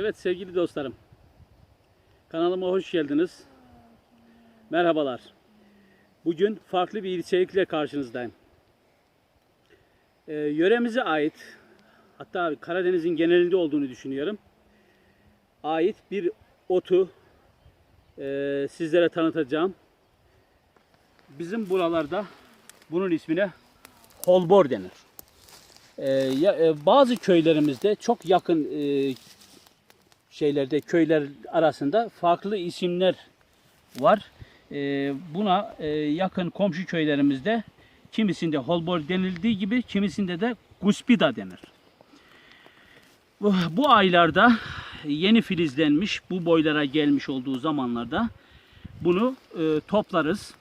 Evet sevgili dostlarım. Kanalıma hoş geldiniz. Merhabalar. Bugün farklı bir içerikle karşınızdayım. Ee, yöremize ait hatta Karadeniz'in genelinde olduğunu düşünüyorum. Ait bir otu e, sizlere tanıtacağım. Bizim buralarda bunun ismine holbor denir. Ee, ya- e, bazı köylerimizde çok yakın e, şeylerde köyler arasında farklı isimler var. Ee, buna e, yakın komşu köylerimizde kimisinde holbor denildiği gibi kimisinde de guspida denir. Bu, aylarda yeni filizlenmiş, bu boylara gelmiş olduğu zamanlarda bunu e, toplarız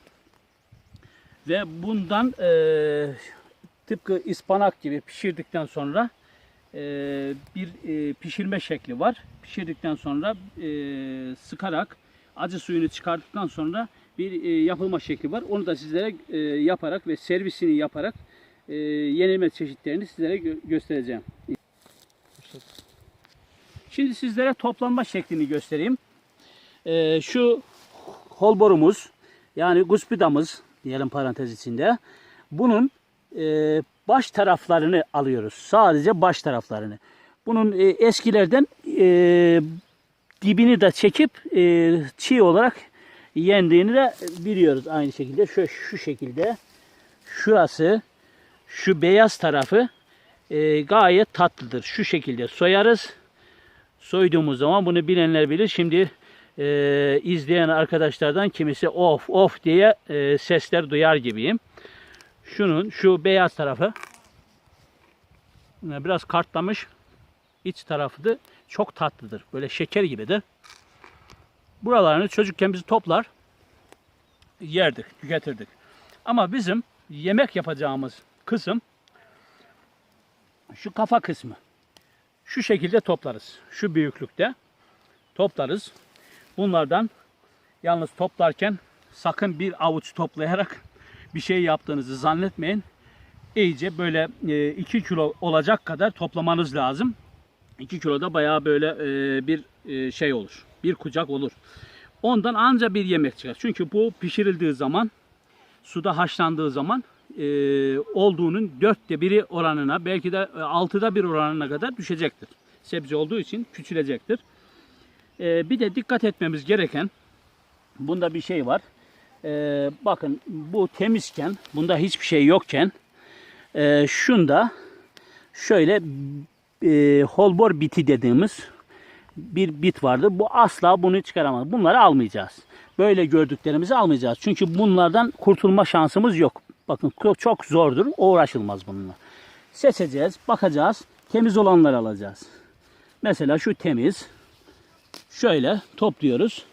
ve bundan e, tıpkı ıspanak gibi pişirdikten sonra e, bir e, pişirme şekli var. Pişirdikten sonra e, sıkarak acı suyunu çıkarttıktan sonra bir e, yapılma şekli var. Onu da sizlere e, yaparak ve servisini yaparak e, yenilme çeşitlerini sizlere gö- göstereceğim. Şimdi sizlere toplanma şeklini göstereyim. E, şu holborumuz yani guspidamız diyelim parantez içinde. Bunun e, baş taraflarını alıyoruz. Sadece baş taraflarını. Bunun e, eskilerden e, dibini de çekip e, çiğ olarak yendiğini de biliyoruz aynı şekilde. Şu, şu şekilde şurası şu beyaz tarafı e, gayet tatlıdır. Şu şekilde soyarız. Soyduğumuz zaman bunu bilenler bilir. Şimdi e, izleyen arkadaşlardan kimisi of of diye e, sesler duyar gibiyim. Şunun şu beyaz tarafı e, biraz kartlamış. İç tarafı da çok tatlıdır. Böyle şeker gibidir. Buralarını çocukken biz toplar yerdik, tüketirdik. Ama bizim yemek yapacağımız kısım şu kafa kısmı. Şu şekilde toplarız. Şu büyüklükte toplarız. Bunlardan yalnız toplarken sakın bir avuç toplayarak bir şey yaptığınızı zannetmeyin. İyice böyle 2 kilo olacak kadar toplamanız lazım. 2 kilo da bayağı böyle e, bir e, şey olur. Bir kucak olur. Ondan anca bir yemek çıkar. Çünkü bu pişirildiği zaman suda haşlandığı zaman e, olduğunun dörtte biri oranına belki de e, altıda bir oranına kadar düşecektir. Sebze olduğu için küçülecektir. E, bir de dikkat etmemiz gereken bunda bir şey var. E, bakın bu temizken bunda hiçbir şey yokken e, şunda şöyle e, holbor biti dediğimiz bir bit vardır. Bu asla bunu çıkaramaz. Bunları almayacağız. Böyle gördüklerimizi almayacağız. Çünkü bunlardan kurtulma şansımız yok. Bakın çok zordur. Uğraşılmaz bununla. Seçeceğiz, bakacağız. Temiz olanları alacağız. Mesela şu temiz. Şöyle topluyoruz.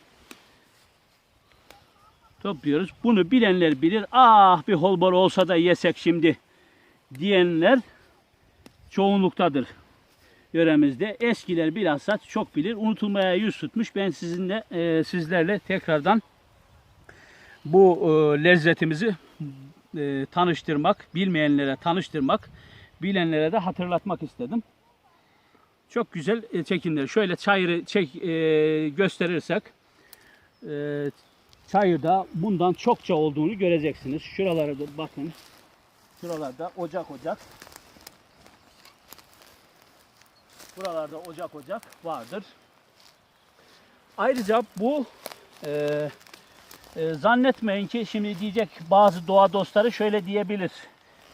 Topluyoruz. Bunu bilenler bilir. Ah bir holbor olsa da yesek şimdi diyenler çoğunluktadır yöremizde. Eskiler bilhassa çok bilir. Unutulmaya yüz tutmuş. Ben sizinle e, sizlerle tekrardan bu e, lezzetimizi e, tanıştırmak, bilmeyenlere tanıştırmak, bilenlere de hatırlatmak istedim. Çok güzel e, çekimler. Şöyle çayırı çek e, gösterirsek e, çayırda bundan çokça olduğunu göreceksiniz. Şuralara da bakın. Şuralarda ocak ocak. Buralarda ocak ocak vardır. Ayrıca bu e, e, zannetmeyin ki şimdi diyecek bazı doğa dostları şöyle diyebilir.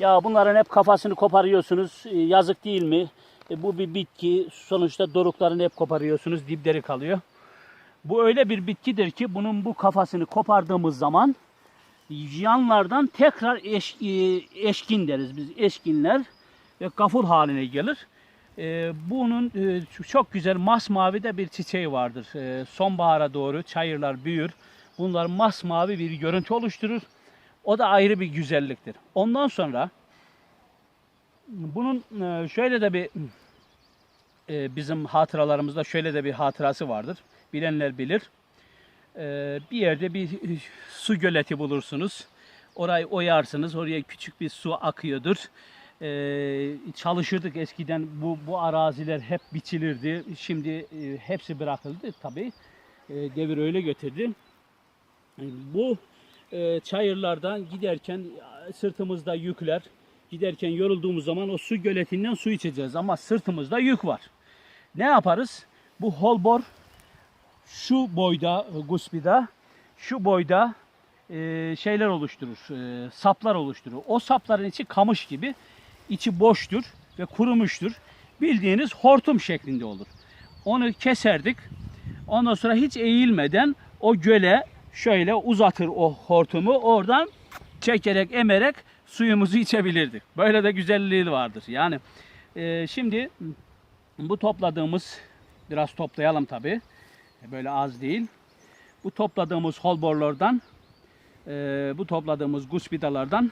Ya bunların hep kafasını koparıyorsunuz. e, yazık değil mi? E, bu bir bitki. Sonuçta doruklarını hep koparıyorsunuz. Dipleri kalıyor. Bu öyle bir bitkidir ki bunun bu kafasını kopardığımız zaman yanlardan tekrar eş, e, eşkin deriz biz. Eşkinler ve kafur haline gelir. E, bunun e, çok güzel masmavi de bir çiçeği vardır. E, sonbahara doğru çayırlar büyür. Bunlar masmavi bir görüntü oluşturur. O da ayrı bir güzelliktir. Ondan sonra bunun şöyle de bir bizim hatıralarımızda şöyle de bir hatırası vardır. Bilenler bilir. E, bir yerde bir su göleti bulursunuz. Orayı oyarsınız. Oraya küçük bir su akıyordur. Ee, çalışırdık eskiden bu bu araziler hep biçilirdi. Şimdi e, hepsi bırakıldı tabii. E, devir öyle götürdü. Bu e, çayırlardan giderken sırtımızda yükler. Giderken yorulduğumuz zaman o su göletinden su içeceğiz ama sırtımızda yük var. Ne yaparız? Bu holbor şu boyda e, Guspi'da şu boyda e, şeyler oluşturur. e, saplar oluşturur. O sapların içi kamış gibi. içi boştur ve kurumuştur. Bildiğiniz hortum şeklinde olur. Onu keserdik. Ondan sonra hiç eğilmeden o göle şöyle uzatır o hortumu. Oradan çekerek, emerek suyumuzu içebilirdik. Böyle de güzelliği vardır. Yani e, şimdi bu topladığımız biraz toplayalım tabi. Böyle az değil. Bu topladığımız holborlardan e, bu topladığımız guspidalardan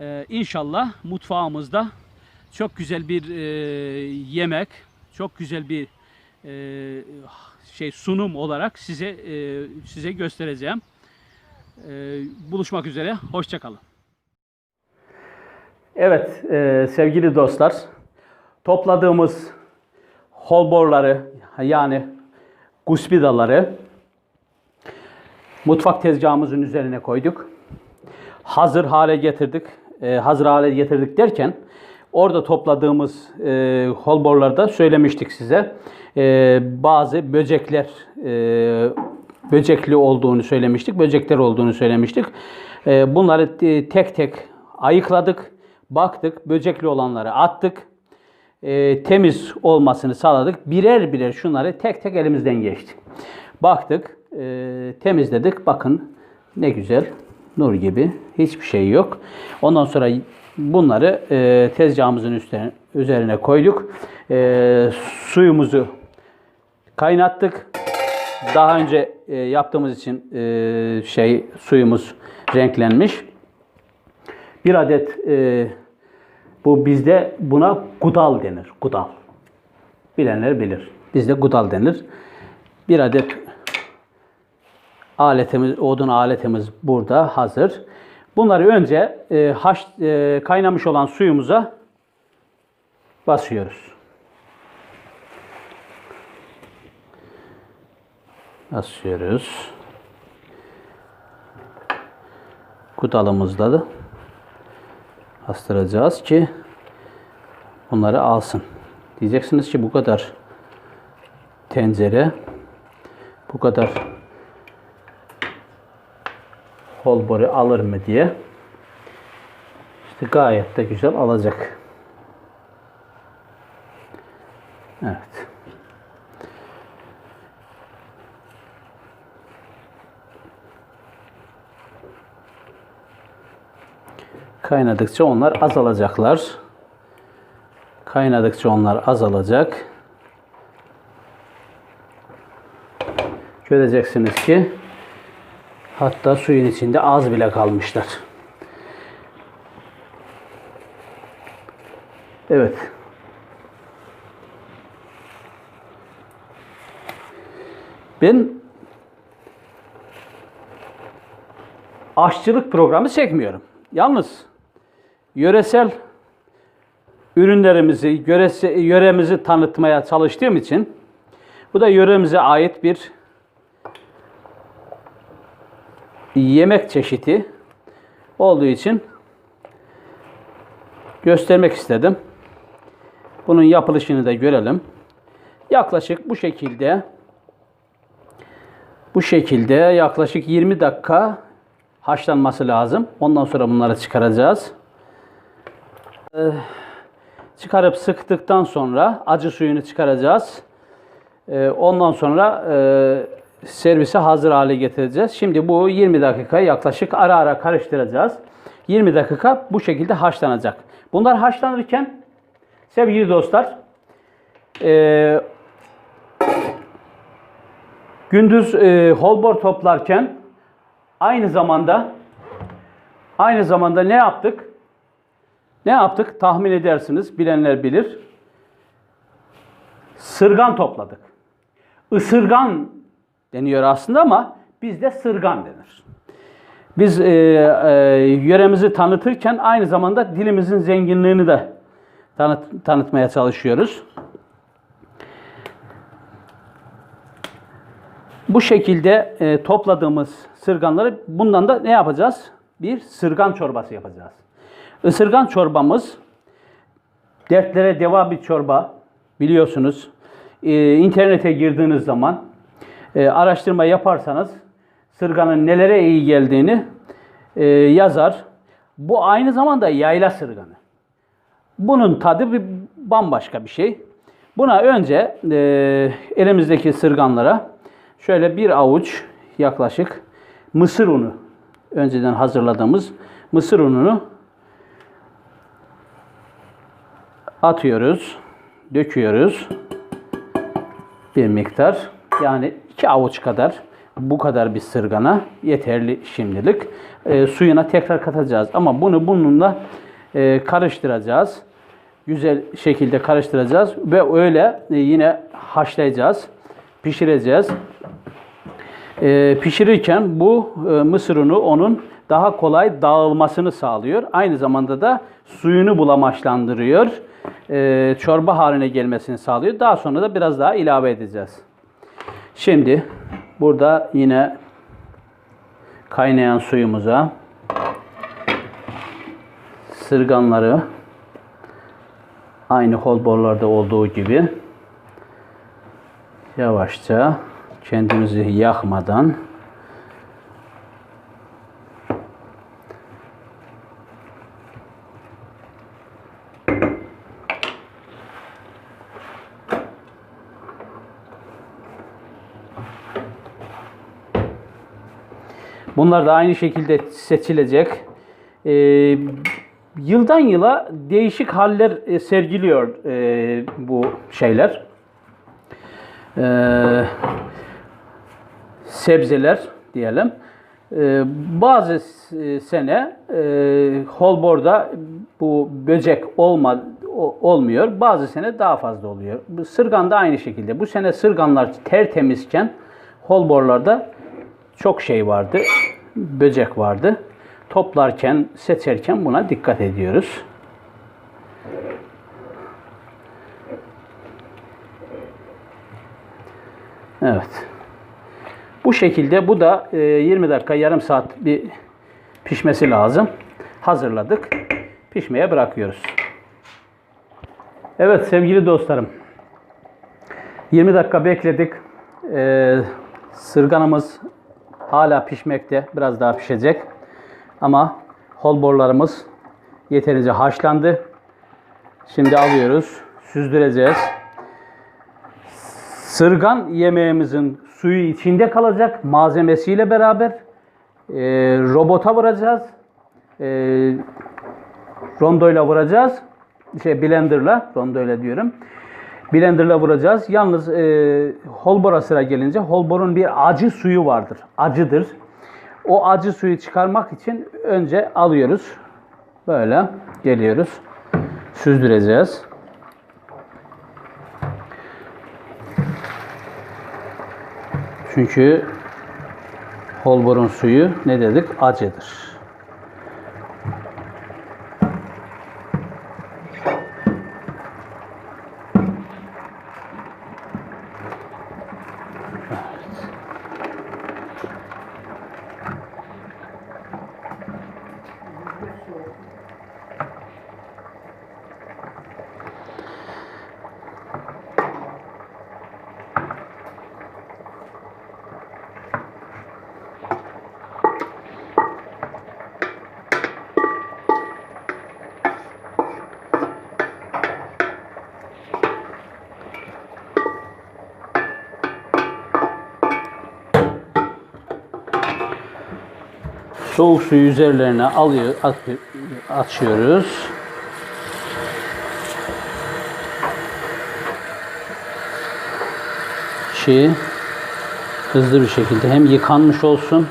e, inşallah mutfağımızda çok güzel bir e, yemek, çok güzel bir e, şey sunum olarak size e, size göstereceğim. E, buluşmak üzere. Hoşçakalın. Evet e, sevgili dostlar topladığımız holborları yani guspidaları mutfak tezgahımızın üzerine koyduk. Hazır hale getirdik. E, hazır hale getirdik derken orada topladığımız e, holborlarda söylemiştik size. E, bazı böcekler e, böcekli olduğunu söylemiştik. Böcekler olduğunu söylemiştik. E, bunları tek tek ayıkladık. Baktık. Böcekli olanları attık e, temiz olmasını sağladık. Birer birer şunları tek tek elimizden geçti. Baktık, e, temizledik. Bakın ne güzel, nur gibi. Hiçbir şey yok. Ondan sonra bunları e, tezgahımızın üstüne, üzerine koyduk. E, suyumuzu kaynattık. Daha önce e, yaptığımız için e, şey suyumuz renklenmiş. Bir adet e, bu bizde buna gudal denir. Gudal. Bilenler bilir. Bizde gudal denir. Bir adet aletimiz, odun aletimiz burada hazır. Bunları önce e, haş, e, kaynamış olan suyumuza basıyoruz. Basıyoruz. Gudalımızda da bastıracağız ki bunları alsın. Diyeceksiniz ki bu kadar tencere bu kadar holboru alır mı diye. İşte gayet de güzel alacak. Evet. Kaynadıkça onlar azalacaklar. Kaynadıkça onlar azalacak. Göreceksiniz ki hatta suyun içinde az bile kalmışlar. Evet. Ben aşçılık programı çekmiyorum. Yalnız yöresel ürünlerimizi, yöresi, yöremizi tanıtmaya çalıştığım için bu da yöremize ait bir yemek çeşidi olduğu için göstermek istedim. Bunun yapılışını da görelim. Yaklaşık bu şekilde bu şekilde yaklaşık 20 dakika haşlanması lazım. Ondan sonra bunları çıkaracağız. Ee, çıkarıp sıktıktan sonra acı suyunu çıkaracağız. Ee, ondan sonra e, servise hazır hale getireceğiz. Şimdi bu 20 dakika yaklaşık ara ara karıştıracağız. 20 dakika bu şekilde haşlanacak. Bunlar haşlanırken sevgili dostlar gündüz e, holbor toplarken aynı zamanda aynı zamanda ne yaptık? Ne yaptık? Tahmin edersiniz. Bilenler bilir. Sırgan topladık. Isırgan deniyor aslında ama bizde sırgan denir. Biz e, e, yöremizi tanıtırken aynı zamanda dilimizin zenginliğini de tanıt, tanıtmaya çalışıyoruz. Bu şekilde e, topladığımız sırganları bundan da ne yapacağız? Bir sırgan çorbası yapacağız. Isırgan çorbamız dertlere deva bir çorba biliyorsunuz. E, internete girdiğiniz zaman e, araştırma yaparsanız sırganın nelere iyi geldiğini e, yazar. Bu aynı zamanda yayla sırganı. Bunun tadı bir bambaşka bir şey. Buna önce e, elimizdeki sırganlara şöyle bir avuç yaklaşık mısır unu önceden hazırladığımız mısır ununu atıyoruz, döküyoruz bir miktar. Yani iki avuç kadar bu kadar bir sırgana yeterli şimdilik. E, suyuna tekrar katacağız ama bunu bununla e, karıştıracağız. Güzel şekilde karıştıracağız ve öyle e, yine haşlayacağız, pişireceğiz. E, pişirirken bu e, mısır unu onun daha kolay dağılmasını sağlıyor. Aynı zamanda da suyunu bulamaçlandırıyor. E, çorba haline gelmesini sağlıyor. Daha sonra da biraz daha ilave edeceğiz. Şimdi burada yine kaynayan suyumuza sırganları aynı holborlarda olduğu gibi yavaşça kendimizi yakmadan Bunlar da aynı şekilde seçilecek. Ee, yıldan yıla değişik haller e, sergiliyor e, bu şeyler. Ee, sebzeler diyelim. Ee, bazı s- sene e, holborda bu böcek olma, olmuyor. Bazı sene daha fazla oluyor. Sırgan da aynı şekilde. Bu sene sırganlar tertemizken holborlarda çok şey vardı. Böcek vardı. Toplarken, seçerken buna dikkat ediyoruz. Evet. Bu şekilde bu da e, 20 dakika, yarım saat bir pişmesi lazım. Hazırladık. Pişmeye bırakıyoruz. Evet sevgili dostlarım. 20 dakika bekledik. Ee, sırganımız hala pişmekte. Biraz daha pişecek. Ama holborlarımız yeterince haşlandı. Şimdi alıyoruz. Süzdüreceğiz. Sırgan yemeğimizin suyu içinde kalacak malzemesiyle beraber e, robota vuracağız. E, rondoyla vuracağız. Şey blenderla, rondoyla diyorum. Blenderla vuracağız. Yalnız e, holbora sıra gelince holborun bir acı suyu vardır. Acıdır. O acı suyu çıkarmak için önce alıyoruz. Böyle geliyoruz. Süzdüreceğiz. Çünkü holborun suyu ne dedik? Acıdır. Soğuk suyu üzerlerine alıyor, açıyoruz. Ki hızlı bir şekilde hem yıkanmış olsun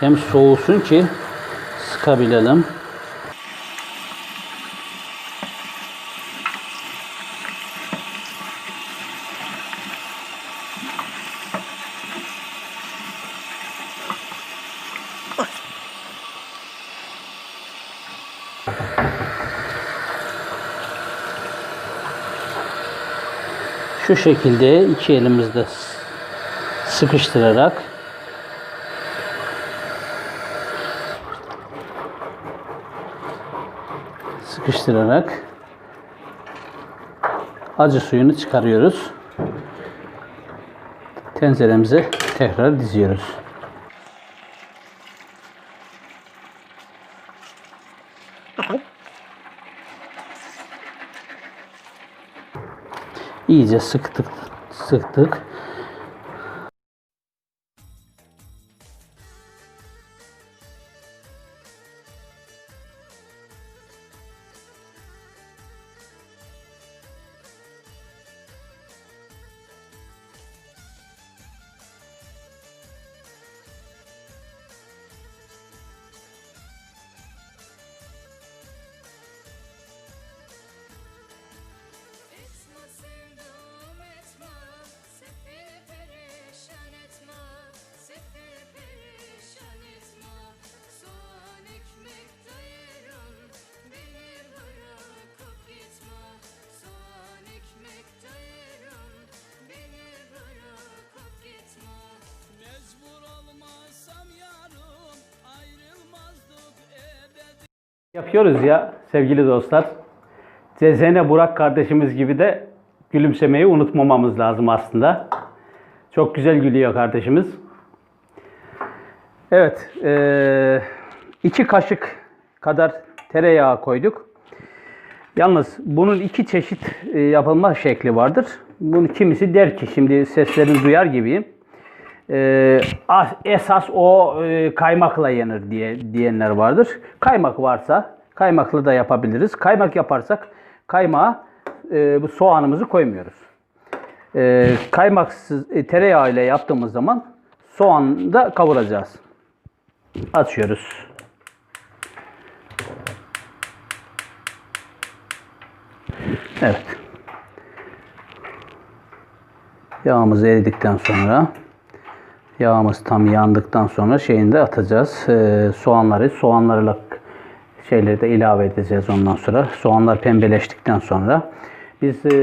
hem soğusun ki sıkabilelim. Şu şekilde iki elimizde sıkıştırarak sıkıştırarak acı suyunu çıkarıyoruz. Tenceremize tekrar diziyoruz. İyice sıktık, sıktık. Yapıyoruz ya sevgili dostlar. Cezene Burak kardeşimiz gibi de gülümsemeyi unutmamamız lazım aslında. Çok güzel gülüyor kardeşimiz. Evet, eee, iki kaşık kadar tereyağı koyduk. Yalnız bunun iki çeşit e, yapılma şekli vardır. Bunu kimisi der ki şimdi seslerini duyar gibiyim. As- esas o e, kaymakla yenir diye diyenler vardır. Kaymak varsa kaymaklı da yapabiliriz. Kaymak yaparsak kaymağa e, bu soğanımızı koymuyoruz. E, kaymaksız e, tereyağı ile yaptığımız zaman soğanı da kavuracağız. Açıyoruz. Evet. Yağımız eridikten sonra Yağımız tam yandıktan sonra şeyini de atacağız. Ee, soğanları, soğanlarla şeyleri de ilave edeceğiz ondan sonra. Soğanlar pembeleştikten sonra biz e,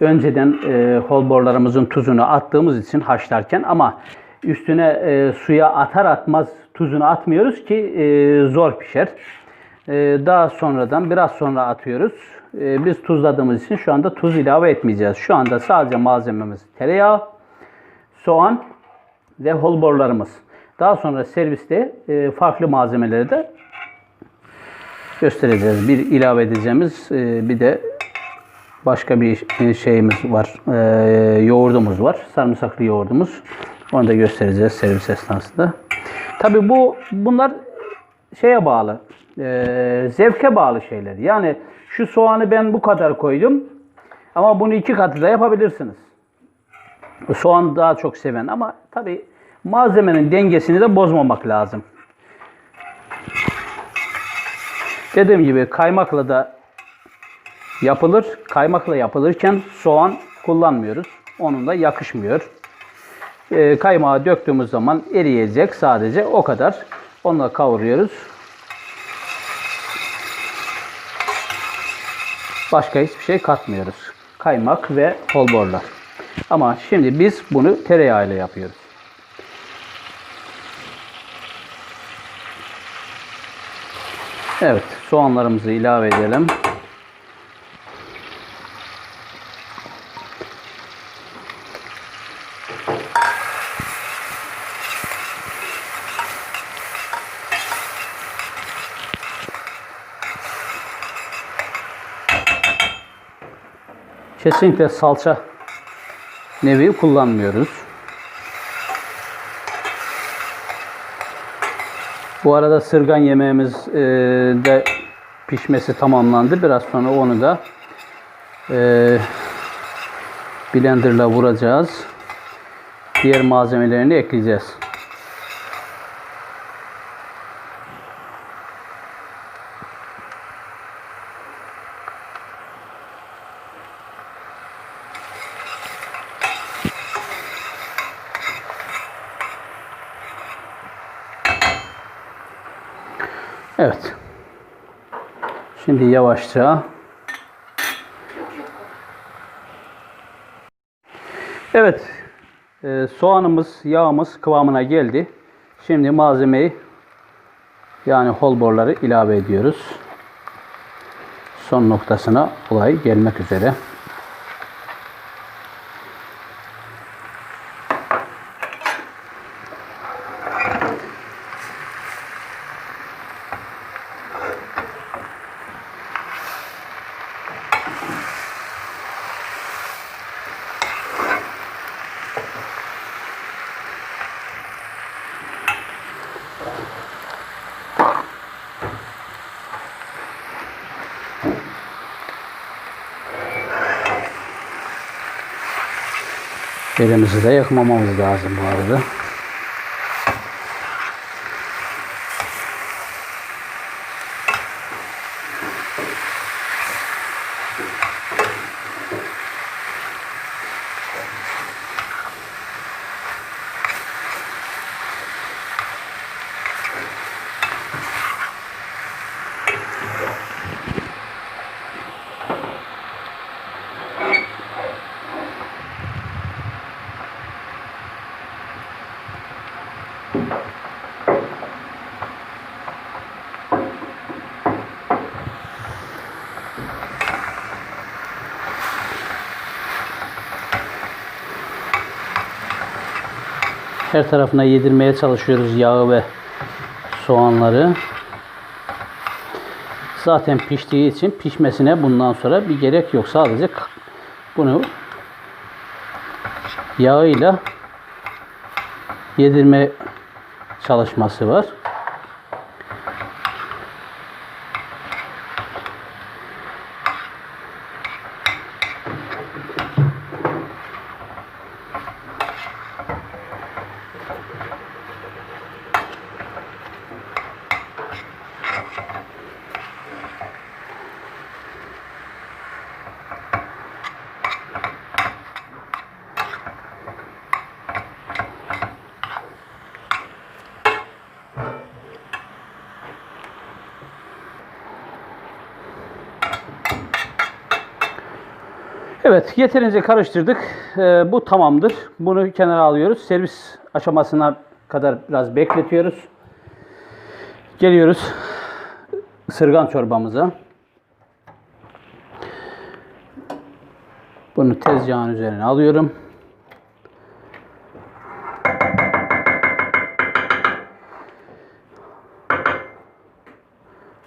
önceden e, holborlarımızın tuzunu attığımız için haşlarken ama üstüne e, suya atar atmaz tuzunu atmıyoruz ki e, zor pişer. E, daha sonradan biraz sonra atıyoruz. E, biz tuzladığımız için şu anda tuz ilave etmeyeceğiz. Şu anda sadece malzememiz tereyağı, soğan ve holborlarımız. Daha sonra serviste e, farklı malzemeleri de göstereceğiz. Bir ilave edeceğimiz e, bir de başka bir e, şeyimiz var. E, yoğurdumuz var. Sarımsaklı yoğurdumuz. Onu da göstereceğiz servis esnasında. Tabii bu bunlar şeye bağlı. e, zevke bağlı şeyler. Yani şu soğanı ben bu kadar koydum. Ama bunu iki katı da yapabilirsiniz. Soğan daha çok seven ama tabi malzemenin dengesini de bozmamak lazım. Dediğim gibi kaymakla da yapılır. Kaymakla yapılırken soğan kullanmıyoruz. Onun da yakışmıyor. Ee, kaymağı döktüğümüz zaman eriyecek sadece o kadar. Onunla kavuruyoruz. Başka hiçbir şey katmıyoruz. Kaymak ve holborlar. Ama şimdi biz bunu tereyağıyla yapıyoruz. Evet, soğanlarımızı ilave edelim. Kesinlikle salça nevi kullanmıyoruz. Bu arada sırgan yemeğimiz e, de pişmesi tamamlandı. Biraz sonra onu da e, blenderla vuracağız. Diğer malzemelerini ekleyeceğiz. Evet. Şimdi yavaşça Evet. e, soğanımız, yağımız kıvamına geldi. Şimdi malzemeyi yani holborları ilave ediyoruz. Son noktasına olay gelmek üzere. Elimizi de yakmamamız lazım bu arada. Her tarafına yedirmeye çalışıyoruz yağı ve soğanları. Zaten piştiği için pişmesine bundan sonra bir gerek yok. Sadece bunu yağıyla yedirme çalışması var. Evet, yeterince karıştırdık. Ee, bu tamamdır. Bunu kenara alıyoruz. Servis aşamasına kadar biraz bekletiyoruz. Geliyoruz ısırgan çorbamıza. Bunu tezgahın üzerine alıyorum.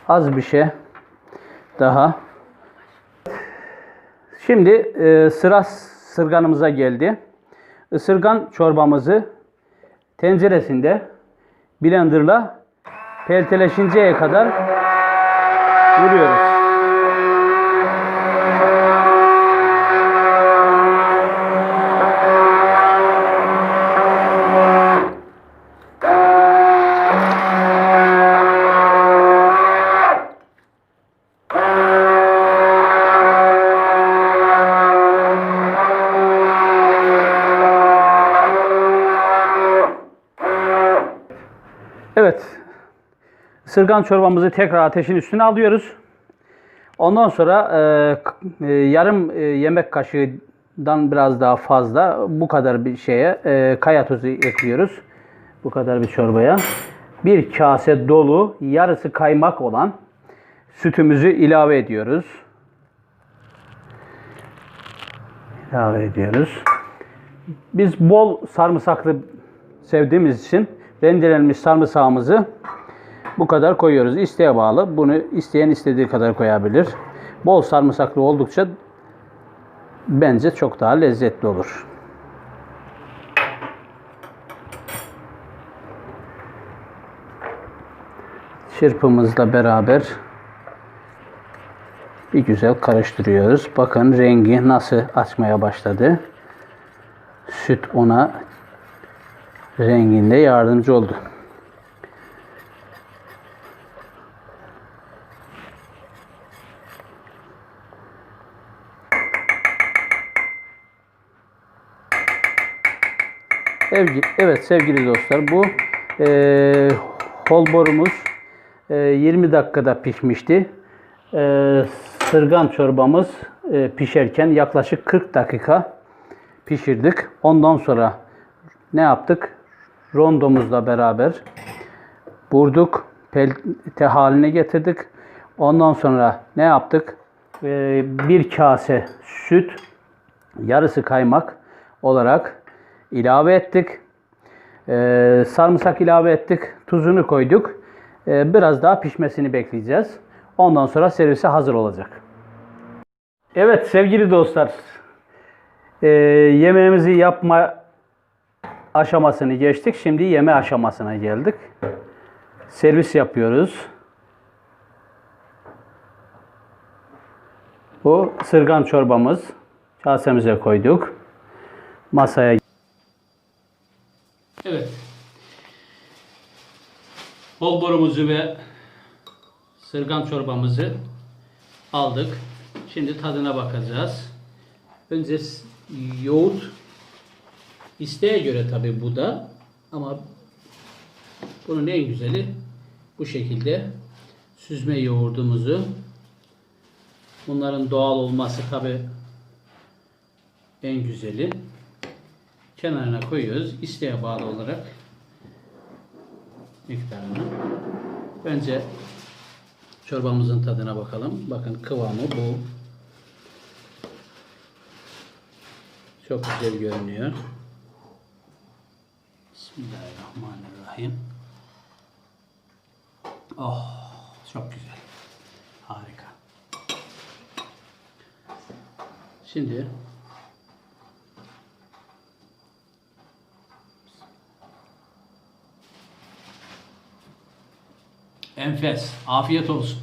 Az bir şey daha. Şimdi e, sıra sırganımıza geldi. Isırgan çorbamızı tenceresinde blenderla pelteleşinceye kadar vuruyoruz. Evet. Isırgan çorbamızı tekrar ateşin üstüne alıyoruz. Ondan sonra e, e, yarım e, yemek kaşığından biraz daha fazla bu kadar bir şeye e, kaya tuzu ekliyoruz. Bu kadar bir çorbaya. Bir kase dolu yarısı kaymak olan sütümüzü ilave ediyoruz. İlave ediyoruz. Biz bol sarımsaklı sevdiğimiz için rendelenmiş sarımsağımızı bu kadar koyuyoruz. İsteğe bağlı. Bunu isteyen istediği kadar koyabilir. Bol sarımsaklı oldukça bence çok daha lezzetli olur. Çırpımızla beraber bir güzel karıştırıyoruz. Bakın rengi nasıl açmaya başladı. Süt ona renginde yardımcı oldu. Evet sevgili dostlar bu e, holborumuz e, 20 dakikada pişmişti. E, sırgan çorbamız e, pişerken yaklaşık 40 dakika pişirdik. Ondan sonra ne yaptık? Rondomuzla beraber vurduk. Pelte haline getirdik. Ondan sonra ne yaptık? Ee, bir kase süt, yarısı kaymak olarak ilave ettik. Ee, sarımsak ilave ettik. Tuzunu koyduk. Ee, biraz daha pişmesini bekleyeceğiz. Ondan sonra servise hazır olacak. Evet sevgili dostlar. Ee, yemeğimizi yapma aşamasını geçtik. Şimdi yeme aşamasına geldik. Servis yapıyoruz. Bu sırgan çorbamız. Kasemize koyduk. Masaya Evet. Bolborumuzu ve sırgan çorbamızı aldık. Şimdi tadına bakacağız. Önce yoğurt isteğe göre tabi bu da ama bunun en güzeli bu şekilde süzme yoğurdumuzu bunların doğal olması tabi en güzeli kenarına koyuyoruz. İsteğe bağlı olarak miktarını. Önce çorbamızın tadına bakalım. Bakın kıvamı bu. Çok güzel görünüyor. Bismillahirrahmanirrahim. Oh, çok güzel. Harika. Şimdi Enfes. Afiyet olsun.